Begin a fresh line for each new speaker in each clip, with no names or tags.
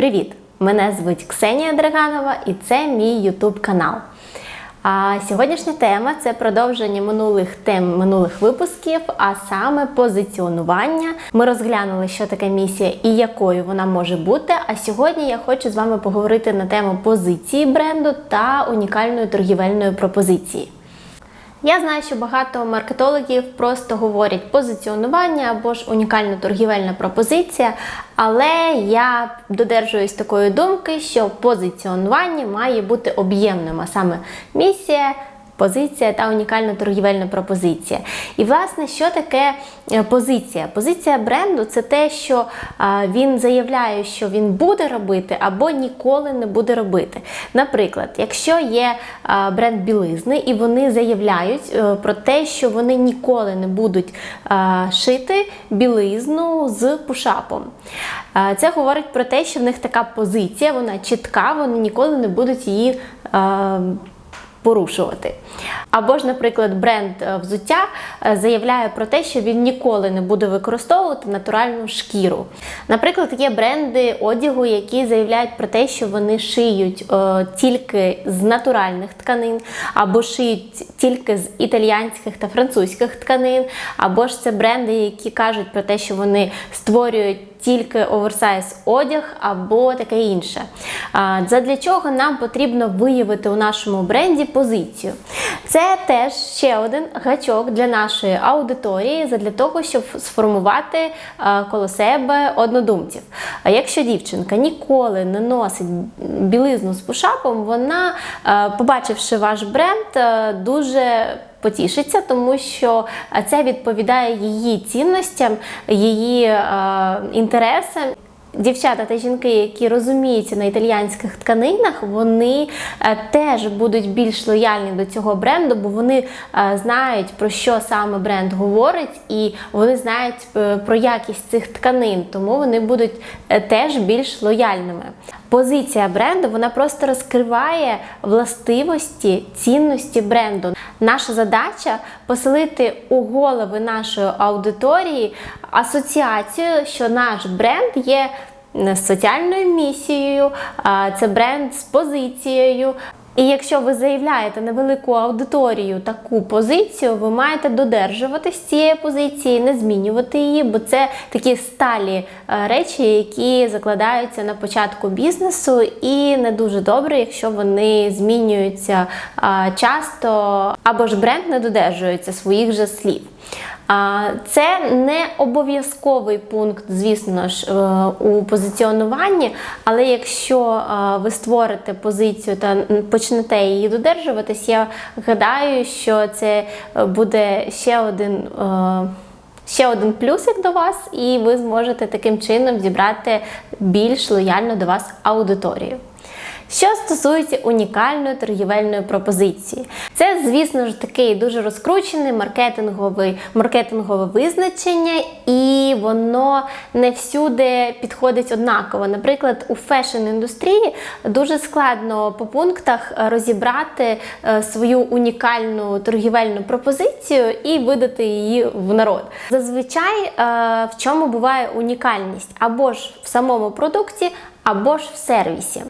Привіт! Мене звуть Ксенія Драганова і це мій YouTube канал. А сьогоднішня тема це продовження минулих тем минулих випусків, а саме позиціонування. Ми розглянули, що таке місія і якою вона може бути. А сьогодні я хочу з вами поговорити на тему позиції бренду та унікальної торгівельної пропозиції. Я знаю, що багато маркетологів просто говорять позиціонування або ж унікальна торгівельна пропозиція, але я додержуюсь такої думки, що позиціонування має бути об'ємним, а саме місія. Позиція та унікальна торгівельна пропозиція. І, власне, що таке е, позиція? Позиція бренду це те, що він заявляє, що він буде робити або ніколи не буде робити. Наприклад, якщо є бренд білизни і вони заявляють е, про те, що вони ніколи не будуть шити білизну з пушапом. Це говорить про те, що в них така позиція, вона чітка, вони ніколи не будуть її. Порушувати. Або ж, наприклад, бренд е, взуття е, заявляє про те, що він ніколи не буде використовувати натуральну шкіру. Наприклад, є бренди одягу, які заявляють про те, що вони шиють е, тільки з натуральних тканин, або шиють тільки з італіянських та французьких тканин, або ж це бренди, які кажуть про те, що вони створюють тільки оверсайз одяг або таке інше. А, Задля чого нам потрібно виявити у нашому бренді позицію. Це теж ще один гачок для нашої аудиторії, задля того, щоб сформувати коло себе однодумців. А якщо дівчинка ніколи не носить білизну з пушапом, вона, побачивши ваш бренд, дуже потішиться, тому що це відповідає її цінностям, її е, інтересам. Дівчата та жінки, які розуміються на італіянських тканинах, вони е, теж будуть більш лояльні до цього бренду, бо вони е, знають про що саме бренд говорить, і вони знають е, про якість цих тканин, тому вони будуть е, теж більш лояльними. Позиція бренду вона просто розкриває властивості, цінності бренду. Наша задача поселити у голови нашої аудиторії асоціацію, що наш бренд є соціальною місією, це бренд з позицією. І якщо ви заявляєте на велику аудиторію таку позицію, ви маєте додержуватись цієї позиції, не змінювати її, бо це такі сталі е, речі, які закладаються на початку бізнесу, і не дуже добре, якщо вони змінюються часто, або ж бренд не додержується своїх же слів. Це не обов'язковий пункт, звісно ж, е, у позиціонуванні, але якщо е, ви створите позицію та почнете її додержуватись, я гадаю, що це буде ще один. е, Ще один плюсик до вас, і ви зможете таким чином зібрати більш лояльну до вас аудиторію. Що стосується унікальної торгівельної пропозиції, це, звісно ж, такий дуже розкручений маркетинговий, маркетингове визначення, і воно не всюди підходить однаково. Наприклад, у фешн-індустрії дуже складно по пунктах розібрати е, свою унікальну торгівельну пропозицію і видати її в народ. Зазвичай е, в чому буває унікальність або ж в самому продукті, або ж в сервісі.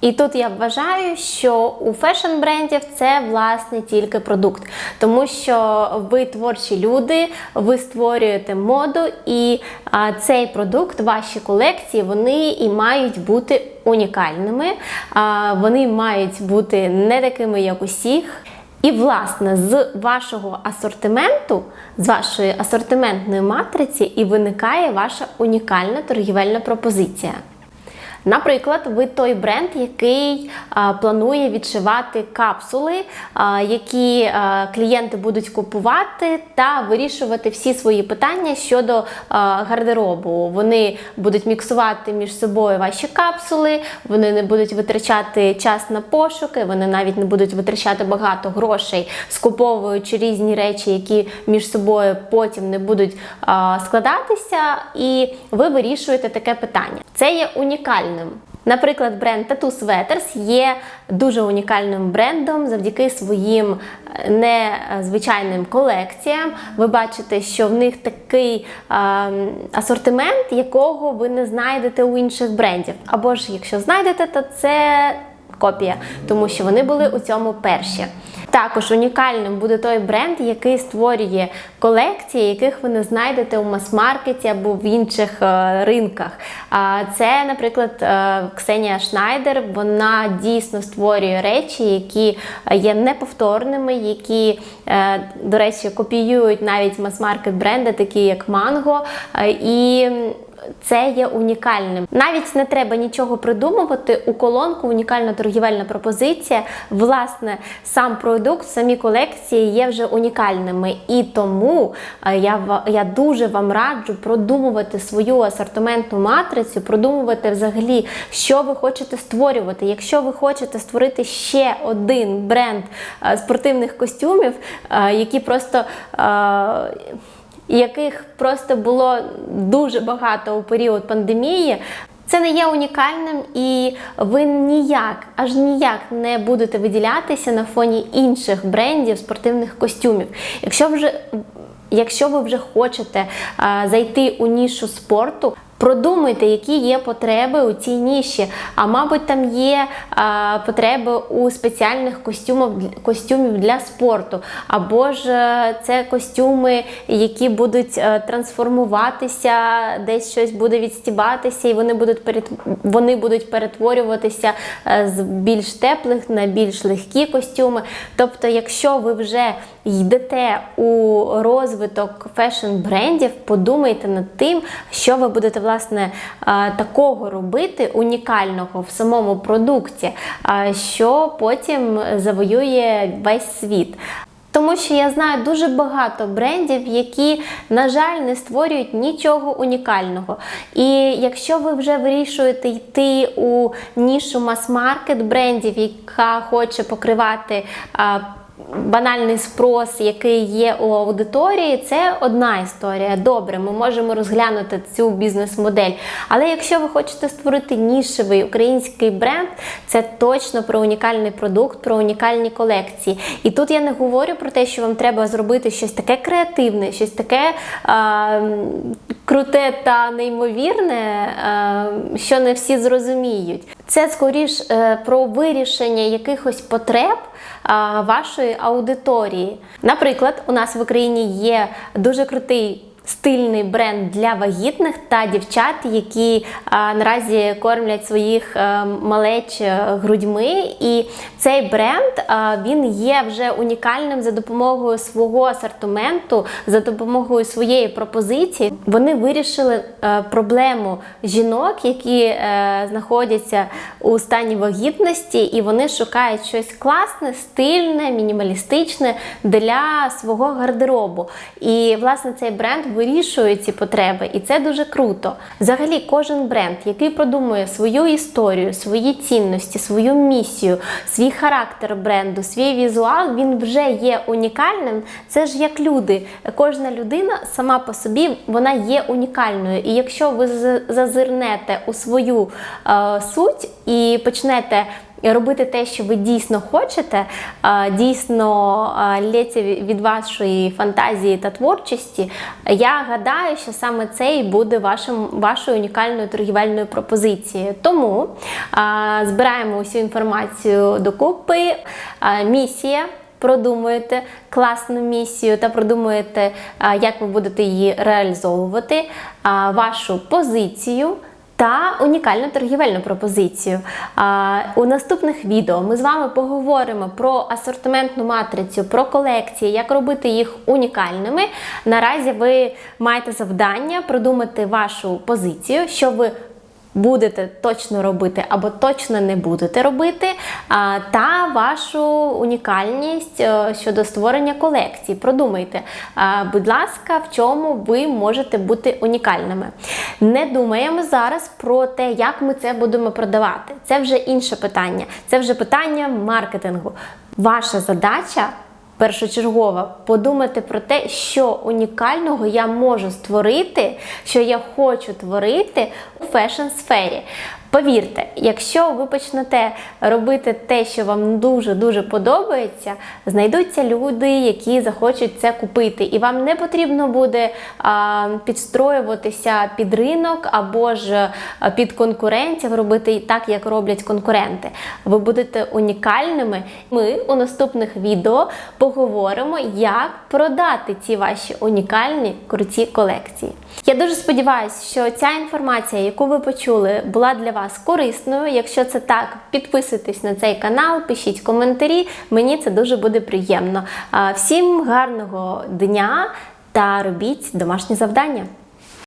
І тут я вважаю, що у фешн-брендів це власне тільки продукт, тому що ви творчі люди, ви створюєте моду, і а, цей продукт, ваші колекції, вони і мають бути унікальними, а, вони мають бути не такими, як усіх. І, власне, з вашого асортименту, з вашої асортиментної матриці, і виникає ваша унікальна торгівельна пропозиція. Наприклад, ви той бренд, який а, планує відшивати капсули, а, які а, клієнти будуть купувати та вирішувати всі свої питання щодо а, гардеробу. Вони будуть міксувати між собою ваші капсули, вони не будуть витрачати час на пошуки, вони навіть не будуть витрачати багато грошей, скуповуючи різні речі, які між собою потім не будуть а, складатися, і ви вирішуєте таке питання. Це є унікальним. Наприклад, бренд Tattoo Sweaters є дуже унікальним брендом завдяки своїм е, незвичайним колекціям. Ви бачите, що в них такий е, асортимент, якого ви не знайдете у інших брендів. Або ж якщо знайдете, то це копія, тому що вони були у цьому перші. Також унікальним буде той бренд, який створює колекції, яких ви не знайдете у мас-маркеті або в інших е, ринках. Це, наприклад, е, Ксенія Шнайдер. Вона дійсно створює речі, які є неповторними, які, е, до речі, копіюють навіть мас-маркет бренди, такі як Манго. І це є унікальним. Навіть не треба нічого придумувати. У колонку унікальна торгівельна пропозиція. Власне, сам продукт, самі колекції є вже унікальними. І тому е, я я дуже вам раджу продумувати свою асортиментну матрицю, продумувати взагалі, що ви хочете створювати. Якщо ви хочете створити ще один бренд е, спортивних костюмів, е, які просто. Яких просто було дуже багато у період пандемії. Це не є унікальним, і ви ніяк, аж ніяк не будете виділятися на фоні інших брендів спортивних костюмів. Якщо вже Якщо ви вже хочете а, зайти у нішу спорту, продумайте, які є потреби у цій ніші. А мабуть, там є а, потреби у спеціальних костюмах костюмів для спорту, або ж е, це костюми, які будуть е, трансформуватися, десь щось буде відстібатися, і вони будуть перет... вони будуть перетворюватися е, з більш теплих на більш легкі костюми. Тобто, якщо ви вже йдете у розвиток фешн-брендів, подумайте над тим, що ви будете власне такого робити, унікального в самому продукті, що потім завоює весь світ. Тому що я знаю дуже багато брендів, які, на жаль, не створюють нічого унікального. І якщо ви вже вирішуєте йти у нішу мас-маркет брендів, яка хоче покривати банальний спрос, який є у аудиторії, це одна історія. Добре, ми можемо розглянути цю бізнес-модель. Але якщо ви хочете створити нішевий український бренд, це точно про унікальний продукт, про унікальні колекції. І тут я не говорю про те, що вам треба зробити щось таке креативне, щось таке а, круте та неймовірне, що не всі зрозуміють. Це скоріш е, про вирішення якихось потреб вашої аудиторії. Наприклад, у нас в Україні є дуже крутий. Стильний бренд для вагітних та дівчат, які а, наразі кормлять своїх а, малеч грудьми. І цей бренд а, він є вже унікальним за допомогою свого асортименту, за допомогою своєї пропозиції. Вони вирішили проблему жінок, які е, знаходяться у стані вагітності, і вони шукають щось класне, стильне, мінімалістичне для свого гардеробу. І власне цей бренд вирішує ці потреби, і це дуже круто. Взагалі, кожен бренд, який продумує свою історію, свої цінності, свою місію, свій характер бренду, свій візуал, він вже є унікальним. Це ж як люди. Кожна людина сама по собі вона є унікальною. І якщо ви зазирнете у свою е, суть і почнете робити те, що ви дійсно хочете, е, дійсно е, лється від вашої фантазії та творчості, я гадаю, що саме це і буде вашим, вашою унікальною торгівельною пропозицією. Тому е, збираємо усю інформацію докупи. Е, Місія. Продумуєте класну місію та продумуєте, як ви будете її реалізовувати, вашу позицію. Та унікальну торгівельну пропозицію. А, у наступних відео ми з вами поговоримо про асортиментну матрицю, про колекції, як робити їх унікальними. Наразі ви маєте завдання продумати вашу позицію, що ви будете точно робити або точно не будете робити, та вашу унікальність е, щодо створення колекцій. Продумайте, будь ласка, в чому ви можете бути унікальними. Не думаємо зараз про те, як ми це будемо продавати. Це вже інше питання. Це вже питання маркетингу. Ваша задача першочергова подумати про те, що унікального я можу створити, що я хочу творити у фешн-сфері. Повірте, якщо ви почнете робити те, що вам дуже дуже подобається, знайдуться люди, які захочуть це купити, і вам не потрібно буде а, підстроюватися під ринок або ж під конкурентів, робити так, як роблять конкуренти. Ви будете унікальними. Ми у наступних відео поговоримо, як продати ці ваші унікальні круті колекції. Я дуже сподіваюся, що ця інформація, яку ви почули, була для вас корисною. Якщо це так, підписуйтесь на цей канал, пишіть коментарі. Мені це дуже буде приємно. Всім гарного дня та робіть домашні завдання.